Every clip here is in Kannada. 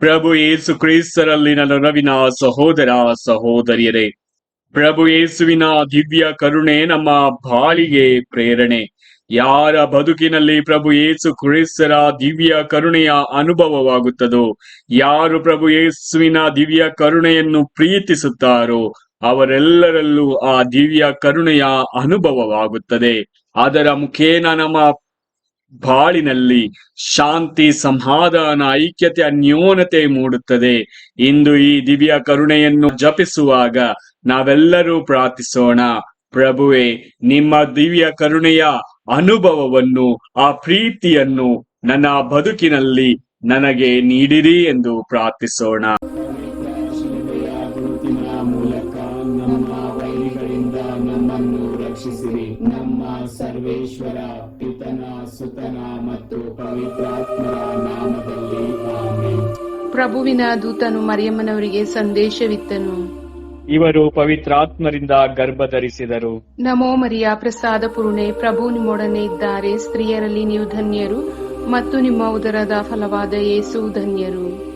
ಪ್ರಭು ಯೇಸು ಕ್ರೈಸ್ತರಲ್ಲಿನ ನನ್ನ ರವಿನ ಸಹೋದರ ಸಹೋದರಿಯರೇ, ಪ್ರಭು ಯೇಸುವಿನ ದಿವ್ಯ ಕರುಣೆ ನಮ್ಮ ಬಾಳಿಗೆ ಪ್ರೇರಣೆ. ಯಾರ ಬದುಕಿನಲ್ಲಿ ಪ್ರಭು ಯೇಸು ಕ್ರೈಸ್ತರ ದಿವ್ಯ ಕರುಣೆಯ ಅನುಭವವಾಗುತ್ತದೋ, ಯಾರು ಪ್ರಭು ಯೇಸುವಿನ ದಿವ್ಯ ಕರುಣೆಯನ್ನು ಪ್ರೀತಿಸುತ್ತಾರೋ, ಅವರೆಲ್ಲರಲ್ಲೂ ಆ ದಿವ್ಯ ಕರುಣೆಯ ಅನುಭವವಾಗುತ್ತದೆ. ಅದರ ಮುಖೇನ ನಮ್ಮ ಬಾಳಿನಲ್ಲಿ ಶಾಂತಿ ಸಮಾಧಾನ ಐಕ್ಯತೆ ಅನ್ಯೋನತೆ ಮೂಡುತ್ತದೆ. ಇಂದು ಈ ದಿವ್ಯ ಕರುಣೆಯನ್ನು ಜಪಿಸುವಾಗ ನಾವೆಲ್ಲರೂ ಪ್ರಾರ್ಥಿಸೋಣ. ಪ್ರಭುವೆ, ನಿಮ್ಮ ದಿವ್ಯ ಕರುಣೆಯ ಅನುಭವವನ್ನು, ಆ ಪ್ರೀತಿಯನ್ನು ನನ್ನ ಬದುಕಿನಲ್ಲಿ ನನಗೆ ನೀಡಿರಿ ಎಂದು ಪ್ರಾರ್ಥಿಸೋಣ. ಸರ್ವೇಶ್ವರ ಪಿತನ ಸುತನ ಮತ್ತು ಪವಿತ್ರಾತ್ಮರ ನಾಮದಲ್ಲಿ ಆಮೆನ್. ಪ್ರಭುವಿನ ದೂತನು ಮರಿಯಮ್ಮನವರಿಗೆ ಸಂದೇಶವಿತ್ತನು. ಇವರು ಪವಿತ್ರಾತ್ಮರಿಂದ ಗರ್ಭ ಧರಿಸಿದರು ನಮೋ ಮರಿಯ ಪ್ರಸಾದ ಪೂರ್ಣೆ ಪ್ರಭು ನಿಮ್ಮೊಡನೆ ಇದ್ದಾರೆ. ಸ್ತ್ರೀಯರಲ್ಲಿ ನೀವು ಧನ್ಯರು ಮತ್ತು ನಿಮ್ಮ ಉದರದ ಫಲವಾದ ಯೇಸು ಧನ್ಯರು.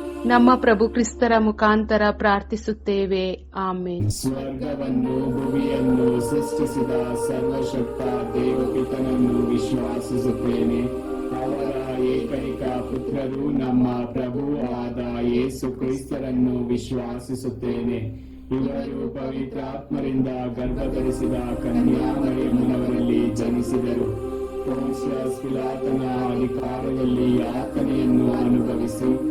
ನಮ್ಮ ಪ್ರಭು ಕ್ರಿಸ್ತರ ಮುಖಾಂತರ ಪ್ರಾರ್ಥಿಸುತ್ತೇವೆ. ಆಮೇಲೆ ಸ್ವರ್ಗವನ್ನು, ಭೂಮಿಯನ್ನು ಸೃಷ್ಟಿಸಿದ ಸರ್ವಶಕ್ತ ದೇವಪಿತನನ್ನು ವಿಶ್ವಾಸಿಸುತ್ತೇನೆ. ಅವರ ಏಕೈಕ ಪುತ್ರರು ನಮ್ಮ ಪ್ರಭು ಆದ ಯೇಸು ಕ್ರಿಸ್ತರನ್ನು ವಿಶ್ವಾಸಿಸುತ್ತೇನೆ. ಇವರು ಪವಿತ್ರಾತ್ಮರಿಂದ ಗರ್ಭಧರಿಸಿದ ಕನ್ಯಾಮರಿಯಮ್ಮನವರಲ್ಲಿ ಜನಿಸಿದರು. ಪಿಲಾತನ ಅಧಿಕಾರದಲ್ಲಿ ಯಾತನೆಯನ್ನು ಅನುಭವಿಸಿ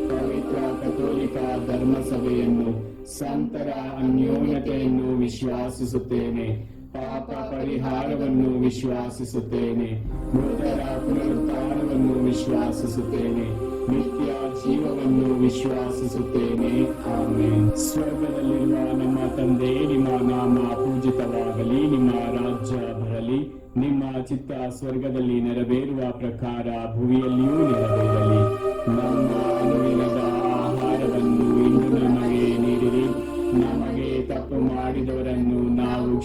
ಕಥೋಲಿಕ ಧರ್ಮಸಭೆಯನ್ನು ಸಂತರ ಅನ್ಯೋನ್ಯತೆಯನ್ನು ವಿಶ್ವಾಸಿಸುತ್ತೇನೆ, ಪಾಪ ಪರಿಹಾರವನ್ನು ವಿಶ್ವಾಸಿಸುತ್ತೇನೆ, ಮೃತರ ಪುನರುತ್ಥಾನವನ್ನು ವಿಶ್ವಾಸಿಸುತ್ತೇನೆ, ನಿತ್ಯ ಜೀವವನ್ನು ವಿಶ್ವಾಸಿಸುತ್ತೇನೆ. ಆಮೇನ್. ಸ್ವರ್ಗದಲ್ಲಿರುವ ನಮ್ಮ ತಂದೆ, ನಿಮ್ಮ ನಾಮ ಪೂಜಿತವಾಗಲಿ, ನಿಮ್ಮ ರಾಜ್ಯ ಬರಲಿ, ನಿಮ್ಮ ಚಿತ್ತ ಸ್ವರ್ಗದಲ್ಲಿ ನೆರವೇರುವ ಪ್ರಕಾರ ಭುವಿಯಲ್ಲಿಯೂ ನೆರವೇರಲಿ. ನಮ್ಮ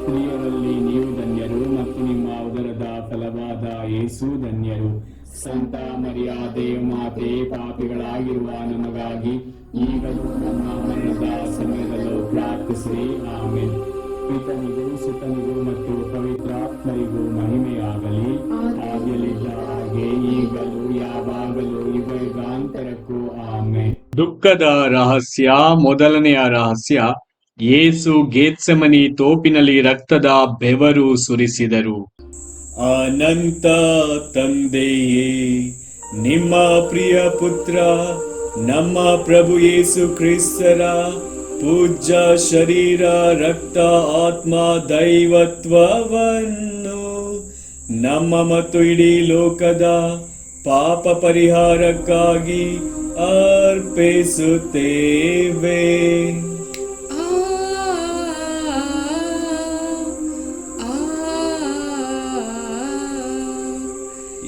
ಸ್ತ್ರೀಯರಲ್ಲಿ ನೀವು ಧನ್ಯರು ಮತ್ತು ನಿಮ್ಮ ಉದರದ ಫಲವಾದ ಯೇಸು ಧನ್ಯರು. ಸಂತ ಮರ್ಯಾದೆ ಮಾತೆ ಪಾಪಿಗಳಾಗಿರುವ ನಮಗಾಗಿ ಈಗಲೂ ನಮ್ಮ ಮರಣದ ಸಮಯದಲ್ಲೂ ಪ್ರಾರ್ಥಿಸಿ ಆಮೇಲೆ ಪಿತನಿಗೂ ಸುತನಿಗೂ ಮತ್ತು ಪವಿತ್ರಾತ್ಮರಿಗೂ ಮಹಿಮೆಯಾಗಲಿ. ಆಗಲಿದ್ದ ಹಾಗೆ ಈಗಲೂ ಯಾವಾಗಲೂ ಇವರಿಗಾಂತರಕ್ಕೂ ಯುಗಾಂತರಕ್ಕೂ ಆಮೇಲೆ ದುಃಖದ ರಹಸ್ಯ ಮೊದಲನೆಯ ರಹಸ್ಯ ಯೇಸು ಗೇತ್ಸಮನಿ ತೋಪಿನಲ್ಲಿ ರಕ್ತದ ಬೆವರು ಸುರಿಸಿದರು. ಅನಂತ ತಂದೆಯೇ, ನಿಮ್ಮ ಪ್ರಿಯ ಪುತ್ರ, ನಮ್ಮ ಪ್ರಭು ಯೇಸು ಕ್ರಿಸ್ತರ ಪೂಜ್ಯ ಶರೀರ, ರಕ್ತ, ಆತ್ಮ, ದೈವತ್ವವನ್ನು ನಮ್ಮ ಮತ್ತು ಇಡೀ ಲೋಕದ ಪಾಪ ಪರಿಹಾರಕ್ಕಾಗಿ ಅರ್ಪಿಸುತ್ತೇವೆ.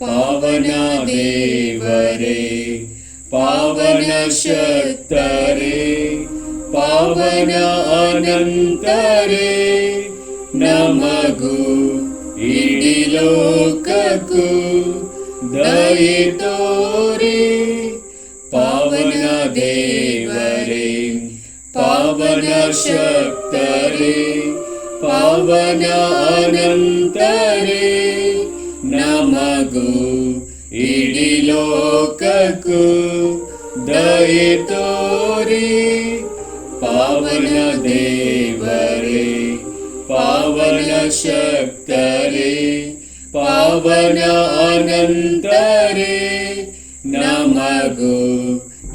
पावन्या पावनशक्तरे पावन अनन्तरे नमगु इडिलोककु इडि लोकगु द्रये तु पावन्या पावन अनन्तरे ನಮಗೂ ಇಡೀ ಲೋಕಕ್ಕೂ ದಯೆ ತೋರಿ. ಪಾವನ ದೇವರೆ, ಪಾವನ ಶಕ್ತರೇ, ಪಾವನ ಅನಂತರೆ, ನಮಗು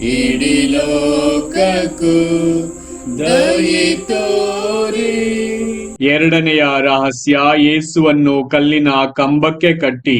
ಇಡೀ ಲೋಕಕ್ಕೂ ದಯೆ ತೋರಿ. ಎರಡನೆಯ ರಹಸ್ಯ, ಯೇಸುವನ್ನು ಕಲ್ಲಿನ ಕಂಬಕ್ಕೆ ಕಟ್ಟಿ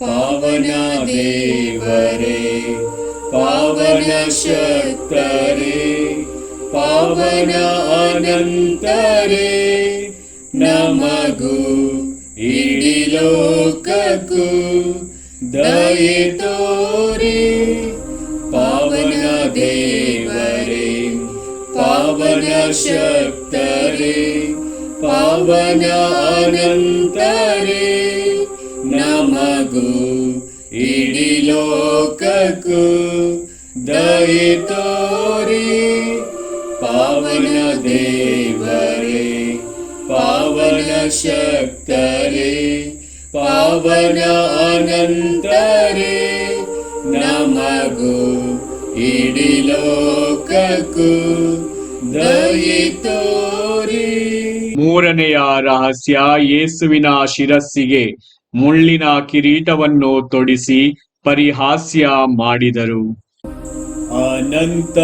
पावन्या पावनशक्तरे पावन अनन्तरे नमगु मगु इडिलोक गो द्रये तु पावन देव पावन अनन्तरे। ನಮಗೂ ಇಡೀ ಲೋಕಕ್ಕೂ ದಯೆ ತೋರಿ. ಪಾವನ ದೇವರೆ, ಪಾವನ ಶಕ್ತರೆ, ಪಾವನ ಅನಂತರೇ, ನಮಗು ಇಡೀ ಲೋಕಕು ದಯೆ ತೋರಿ. ಮೂರನೆಯ ರಹಸ್ಯ ಯೇಸುವಿನ ಶಿರಸ್ಸಿಗೆ. ಮುಳ್ಳಿನ ಕಿರೀಟವನ್ನು ತೊಡಿಸಿ ಪರಿಹಾಸ್ಯ ಮಾಡಿದರು. ಅನಂತ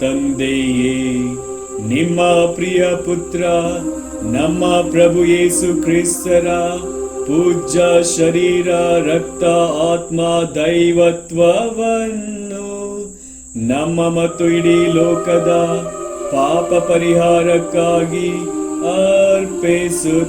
ತಂದೆಯೇ, ನಿಮ್ಮ ಪ್ರಿಯ ಪುತ್ರ, ನಮ್ಮ ಪ್ರಭು ಯೇಸು ಕ್ರಿಸ್ತರ ಪೂಜ್ಯ ಶರೀರ, ರಕ್ತ, ಆತ್ಮ, ದೈವತ್ವವನ್ನು ನಮ್ಮ ಮತ್ತು ಇಡೀ ಲೋಕದ ಪಾಪ ಪರಿಹಾರಕ್ಕಾಗಿ ಅರ್ಪಿಸುತ್ತೇವೆ.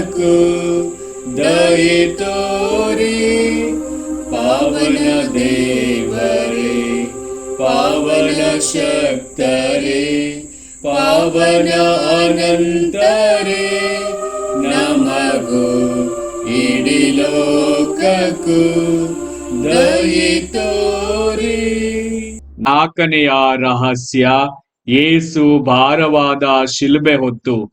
ಲೋಕಕ್ಕೂ ದಯೆ ತೋರಿ. ಪಾವನ ದೇವರೇ, ಪಾವನ ಶಕ್ತರೇ, ಪಾವನ ಅನಂತರೇ, ನಮಗೂ ಇಡೀ ಲೋಕಕ್ಕೂ ದಯೆ ತೋರಿ. ನಾಲ್ಕನೆಯ ರಹಸ್ಯ ಯೇಸು ಭಾರವಾದ ಶಿಲ್ಬೆ ಹೊತ್ತು.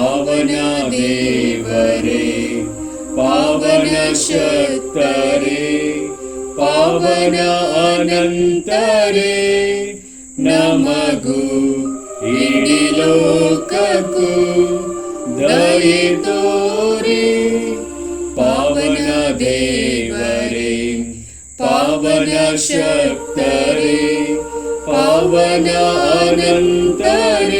पावना देवरे पावनशक्तरे पावन अनन्तरे नमगु मु ऋक गु पावन देवरे पावनशक्तरे पावन अनन्तरे